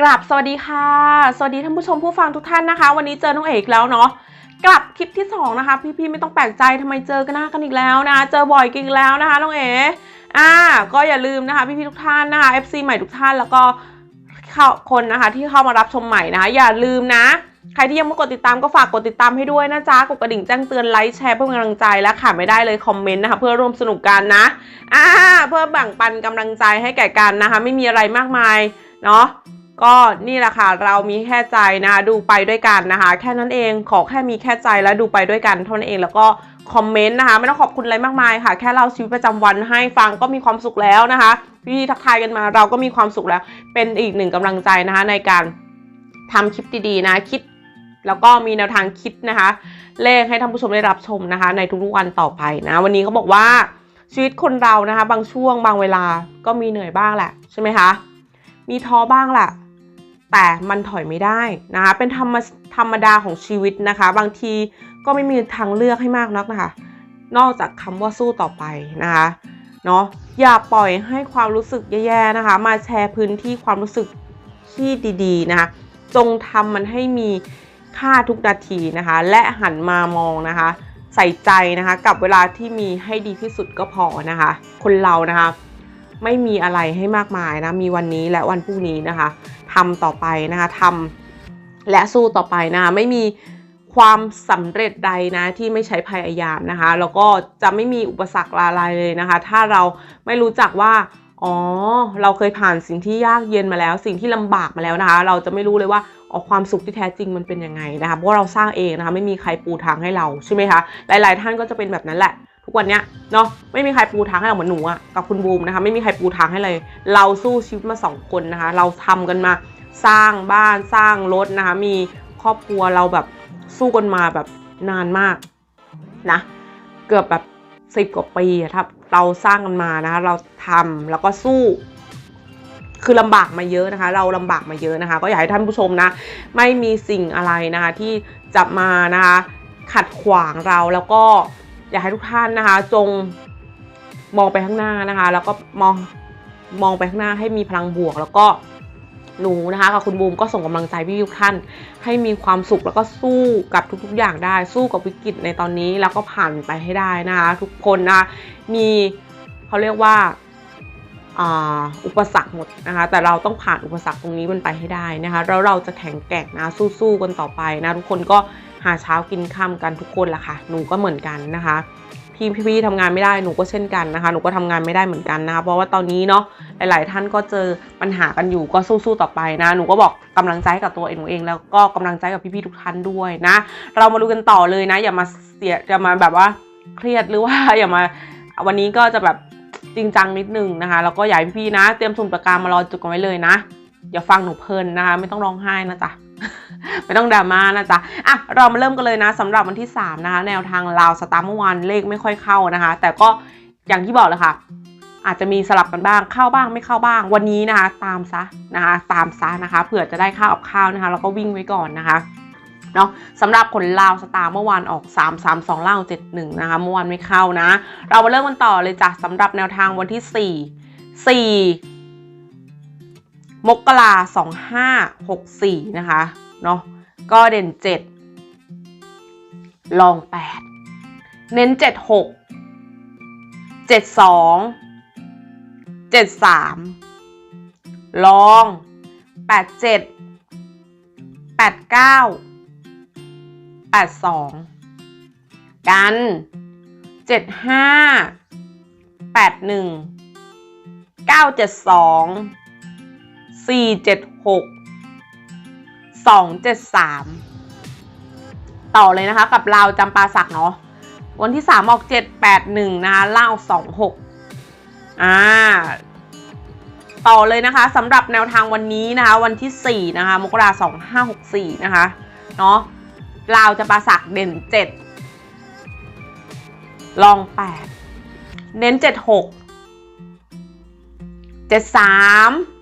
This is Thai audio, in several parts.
กลับสวัสดีค่ะ สวัสดีท่านผู้ชมผู้ฟังทุกท่านนะคะ วันนี้เจอน้องเอกแล้วเนาะกลับคลิปที่สองนะคะพี่ๆไม่ต้องแปลกใจทำไมเจอกันหน้ากันอีกแล้วนะเจอบ่อยกันอีกแล้วนะคะน้องเออ่าก็อย่าลืมนะคะพี่ๆทุกท่านนะคะ FC ใหม่ทุกท่านแล้วก็เข้าคนนะคะ ที่เข้ามารับชมใหม่นะคะอย่าลืมนะใครที่ยังไม่กดติดตามก็ฝากกดติดตามให้ด้วยนะจ๊ะ กดกระดิ่งแจ้งเตือนไลค์แชร์เพื่อกำลังใจและขาดไม่ได้เลยคอมเมนต์นะคะ เพื่อร่วมสนุกกันนะ อ่า เพื่อแบ่งปันกำลังใจให้แก่กันนะคะ ไม่มีอะไรมากมาย เนาะ ก็นี่แหละค่ะเรามีแค่ใจนะคะดูไปด้วยกันนะคะ แค่นั้นเองขอแค่มีแค่ใจและดูไปด้วยกันเท่านั้นเองแล้วก็คอมเมนต์นะคะ ไม่ต้องขอบคุณอะไรมากมายค่ะ แค่เราชีวิตประจำวันให้ฟังก็มีความสุขแล้วนะคะ พี่ทักทายกันมาเราก็มีความสุขแล้ว เป็นอีกหนึ่งกำลังใจนะคะ ในการทำคลิปดีๆนะคิด แล้วก็มีแนวทางคิดนะคะ เลขให้ท่านผู้ชมได้รับชมนะคะ ในทุกๆวันต่อไปนะ วันนี้เขาบอกว่าชีวิตคนเรานะคะ บางช่วงบางเวลาก็มีเหนื่อยบ้างแหละใช่ไหมคะมีท้อบ้างแหละ แต่มันถอยไม่ได้นะคะเป็นธรรมธรรมดาของชีวิตนะคะ บางทีก็ไม่มีทางเลือกให้มากนักนะคะ นอกจากคำว่าสู้ต่อไปนะคะเนาะอย่าปล่อยให้ความรู้สึกแย่ๆนะคะ มาแชร์พื้นที่ความรู้สึกที่ดีๆนะคะจงทำมันให้มีค่าทุกนาทีนะคะ และหันมามองนะคะ ใส่ใจนะคะ กับเวลาที่มีให้ดีที่สุดก็พอนะคะ คนเรานะคะ ไม่มีอะไรให้มากมายนะมีวันนี้และวันพรุ่งนี้นะคะทำต่อไปนะคะทำและสู้ต่อไปนะคะไม่มีความสำเร็จใดนะที่ไม่ใช้พยายามนะคะ แล้วก็จะไม่มีอุปสรรคอะไรเลยนะคะ ถ้าเราไม่รู้จักว่าอ๋อ เราเคยผ่านสิ่งที่ยากเย็นมาแล้ว สิ่งที่ลำบากมาแล้วนะคะ เราจะไม่รู้เลยว่าออความสุขที่แท้จริงมันเป็นยังไงนะคะเพราะว่าเราสร้างเองนะคะ ไม่มีใครปูทางให้เราใช่ไหมคะ หลาย ๆ ท่านก็จะเป็นแบบนั้นแหละ ทุกวันเนี้ยเนาะไม่มีใครปูทางให้เราเหมือนหนูอะกับคุณบูมนะคะ ไม่มีใครปูทางให้เลย เราสู้ชีวิตมาสองคนนะคะ เราทำกันมาสร้างบ้านสร้างรถนะคะ มีครอบครัวเราแบบสู้กันมาแบบนานมากนะ เกือบแบบสิบกว่าปีถ้าเราสร้างกันมานะคะ เราทำแล้วก็สู้ คือลำบากมาเยอะนะคะ เราลำบากมาเยอะนะคะ ก็อยากให้ท่านผู้ชมนะ ไม่มีสิ่งอะไรนะคะ ที่จะมานะคะ ขัดขวางเราแล้วก็ อยากให้ทุกท่านนะคะ จงมองไปข้างหน้านะคะ แล้วก็มองมองไปข้างหน้าให้มีพลังบวก แล้วก็หนูนะคะกับคุณบูมก็ส่งกำลังใจพี่ทุกท่าน ให้มีความสุขแล้วก็สู้กับทุกๆอย่างได้ สู้กับวิกฤตในตอนนี้แล้วก็ผ่านไปให้ได้นะคะทุกคนนะคะมีเขาเรียกว่าอ่าอุปสรรคหมดนะคะ แต่เราต้องผ่านอุปสรรคตรงนี้มันไปให้ได้นะคะแล้วเราจะแข็งแกร่งนะสู้ๆกันต่อไปนะทุกคนก็ หาเช้ากินค่ำกันทุกคนแหละค่ะ หนูก็เหมือนกันนะคะพี่พี่ๆทำงานไม่ได้หนูก็เช่นกันนะคะ หนูก็ทำงานไม่ได้เหมือนกันนะคะเพราะว่าตอนนี้เนาะหลาย ๆ ท่านก็เจอปัญหากันอยู่ก็สู้ๆต่อไปนะ หนูก็บอกกำลังใจให้กับตัวเองหนูเอง แล้วก็กำลังใจกับพี่ๆทุกท่านด้วยนะ เรามาดูกันต่อเลยนะ อย่ามาเสียอย่ามาแบบว่าเครียดหรือว่าอย่ามาวันนี้ก็จะแบบจริงจังนิดนึงนะคะแล้วก็อยากพี่ๆนะ เตรียมสมุดปากกามารอจุดกันไว้เลยนะอย่าฟังหนูเพลินนะคะไม่ต้องร้องไห้นะจ๊ะ ไม่ต้องดราม่านะจ๊ะอะเรามาเริ่มกันเลยนะสำหรับวันที่ 3 นะคะ แนวทางลาวสตาร์เมื่อวานเลขไม่ค่อยเข้านะคะ แต่ก็อย่างที่บอกเลยค่ะ อาจจะมีสลับกันบ้างเข้าบ้างไม่เข้าบ้าง วันนี้นะคะ ตามซะนะคะ ตามซะนะคะเผื่อจะได้ข้าวกับข้าวนะคะ แล้วก็วิ่งไว้ก่อนนะคะเนาะสำหรับผลลาวสตาร์เมื่อวานออก 3 3 2ล่าง7 1 นะคะ เมื่อวานไม่เข้านะ เรามาเริ่มกันต่อเลยจ้ะสำหรับแนวทางวันที่ 4 4 มกราสองห้าหกสี่นะคะเนาะก็เด่นเจ็ดลองแปดเน้นเจ็ดหกเจ็ดสองเจ็ดสามลองแปดเจ็ดแปดเก้าแปดสองกันเจ็ดห้าแปดหนึ่งเก้าเจ็ดสอง สี่เจ็ดหกสองเจ็ดสามต่อเลยนะคะ กับลาวจำปาสักเนาะวันที่สามออกเจ็ดแปดหนึ่งนะคะเล่าสองหกอ่าต่อเลยนะคะสำหรับแนวทางวันนี้นะคะ วันที่ 4 นะคะมกราสองห้าหกสี่นะคะเนาะลาวจะปาสักเด่น 7 ลอง 8 เน้น 76 73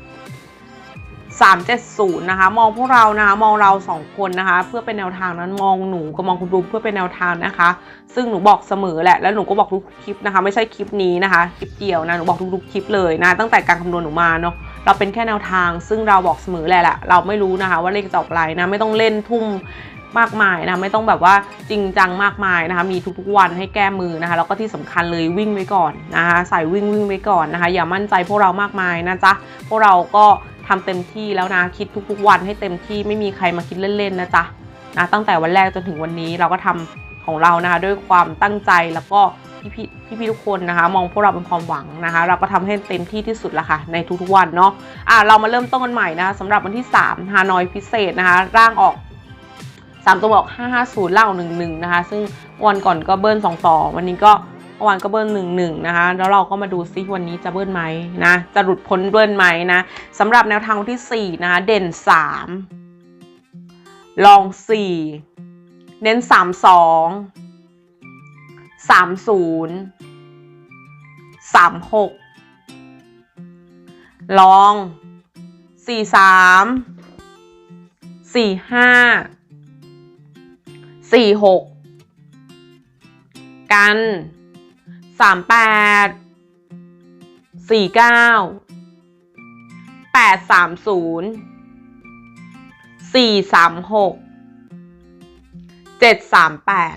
องแแปดเจ็ดเก้าเจ็ดหกแปดเจ็ดสามเจ็ดศูนย์นะคะ มองพวกเรานะคะมองเราสองคนนะคะ เพื่อเป็นแนวทางนั้นมองหนูก็มองคุณบุ๊มเพื่อเป็นแนวทางนะคะ ซึ่งหนูบอกเสมอแหละแล้วหนูก็บอกทุกคลิปนะคะ ไม่ใช่คลิปนี้นะคะคลิปเดียวนะหนูบอกทุกๆคลิปเลยนะ ตั้งแต่การคำนวณหนูมาเนาะเราเป็นแค่แนวทาง ซึ่งเราบอกเสมอแหละแหละเราไม่รู้นะคะ ว่าเลขจะออกอะไรนะไม่ต้องเล่นทุ่มมากมายนะไม่ต้องแบบว่าจริงจังมากมายนะคะมีทุกๆวันให้แก้มือนะคะแล้วก็ที่สำคัญเลยวิ่งไว้ก่อนนะคะใส่วิ่งวิ่งไว้ก่อนนะคะ อย่ามั่นใจพวกเรามากมายนะจ๊ะพวกเราก็ ทำเต็มที่แล้วนะคิดทุกๆวันให้เต็มที่ไม่มีใครมาคิดเล่นๆนะจ๊ะนะตั้งแต่วันแรกจนถึงวันนี้เราก็ทำของเรานะคะด้วยความตั้งใจแล้วก็พี่พี่พี่ๆทุกคนนะคะ มองพวกเราเป็นความหวังนะคะ เราก็ทำให้เต็มที่ที่สุดละค่ะ ในทุกๆวันเนาะอะเรามาเริ่มต้นกันใหม่นะคะสำหรับวันที่3ฮานอยพิเศษนะคะ ร่างออกสามตัวบอกห้าห้าศูนย์เล่าหนึ่งหนึ่งนะคะ ซึ่งวันก่อนก็เบิ้ลสองต่อวันนี้ก็ มื่อวานก็เบิ้ลหนึ่งหนึ่งนะคะ แล้วเราก็มาดูซิวันนี้จะเบิ้ลไหมนะ จะหลุดพ้นเบิ้ลไหมนะสำหรับแนวทางวันที่สี่นะคะ เด่นสามลองสี่เน้นสามสองสามศูนย์สามหกลองสี่สามสี่ห้าสี่หกกัน สามแปดสี่เก้าแปดสามศูนย์สี่สามหกเจ็ดสามแปด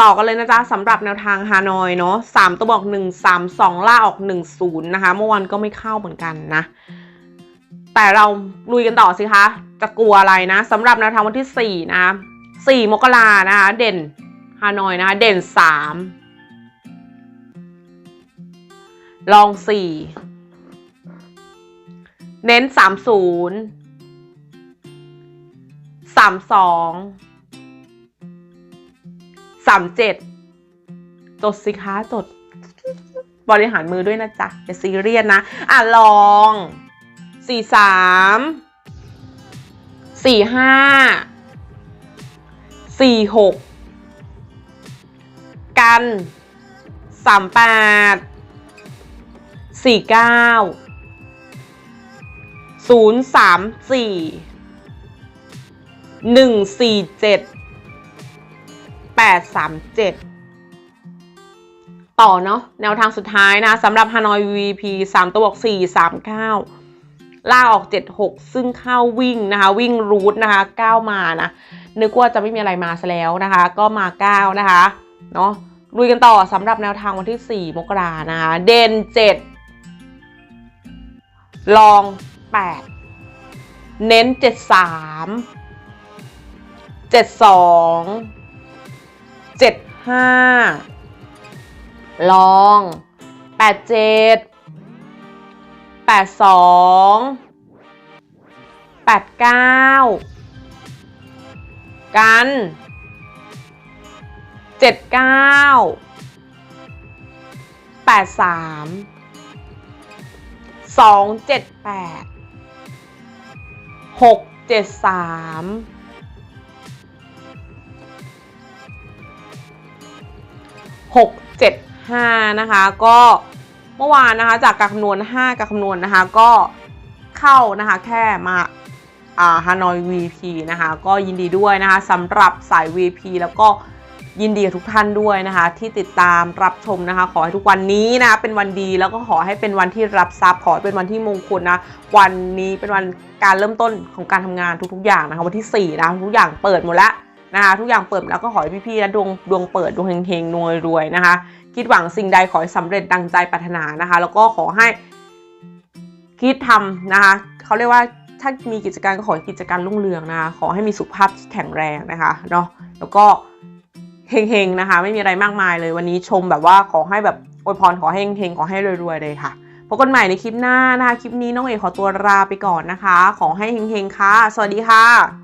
ต่อกันเลยนะจ๊ะสำหรับแนวทางฮานอยเนาะสามตัวบอกหนึ่งสามสองล่าออกหนึ่งศูนย์นะคะ เมื่อวานก็ไม่เข้าเหมือนกันนะ แต่เราลุยกันต่อสิคะ จะกลัวอะไรนะสำหรับแนวทางวันที่4นะคะ4มกรานะคะ เด่นฮานอยนะคะเด่น3 ลอง4เน้น30 32 37จดสิคะจด บริหารมือด้วยนะจ๊ะ อย่าซีเรียสนะ อะ ลองสี่สามสี่ห้าสี่หกกันสามแปด สี่เก้าศูนย์สามสี่หนึ่งสี่เจ็ดแปดสามเจ็ดต่อเนาะแนวทางสุดท้ายนะสำหรับ Hanoi VP 3ตัวบอก4 3 9ล่าออก76ซึ่งเข้าวิ่งนะคะ วิ่งรูทนะคะ9มานะ นึกว่าจะไม่มีอะไรมาซะแล้วนะคะ ก็มา9นะคะเนาะลุยกันต่อสำหรับแนวทางวันที่ 4 มกรานะคะ เด่น 7 ลอง 8 เน้น 73 72 75 ลอง 87 82 89 กัน 79 83 278 673 675นะคะ ก็เมื่อวานนะคะจากการคำนวณ5การคำนวณนะคะก็เข้านะคะแค่มาอ่าฮานอย VP นะคะ ก็ยินดีด้วยนะคะสำหรับสาย VP แล้วก็ ยินดีกับทุกท่านด้วยนะคะ ที่ติดตามรับชมนะคะ ขอให้ทุกวันนี้นะเป็นวันดีแล้วก็ขอให้เป็นวันที่รับทรัพย์ขอเป็นวันที่มงคลนะ วันนี้เป็นวันการเริ่มต้นของการทำงานทุกๆ อย่างนะคะ วันที่4นะทุกอย่างเปิดหมดแล้วนะคะทุกอย่างเปิดแล้วก็ขอให้พี่ๆและดวงดวงเปิดดวงเฮงๆรวยรวยนะคะ คิดหวังสิ่งใดขอให้สำเร็จดังใจปรารถนานะคะ แล้วก็ขอให้คิดทำนะคะเขาเรียกว่าถ้ามีกิจการก็ขอให้กิจการรุ่งเรืองนะคะขอให้มีสุขภาพที่แข็งแรงนะคะเนาะแล้วก็ เฮงๆนะคะ ไม่มีอะไรมากมายเลยวันนี้ชมแบบว่าขอให้แบบอวยพรขอให้เฮงๆขอให้รวยๆเลยค่ะพบกันใหม่ในคลิปหน้านะคะคลิปนี้น้องเอกขอตัวลาไปก่อนนะคะ ขอให้เฮงๆค่ะ สวัสดีค่ะ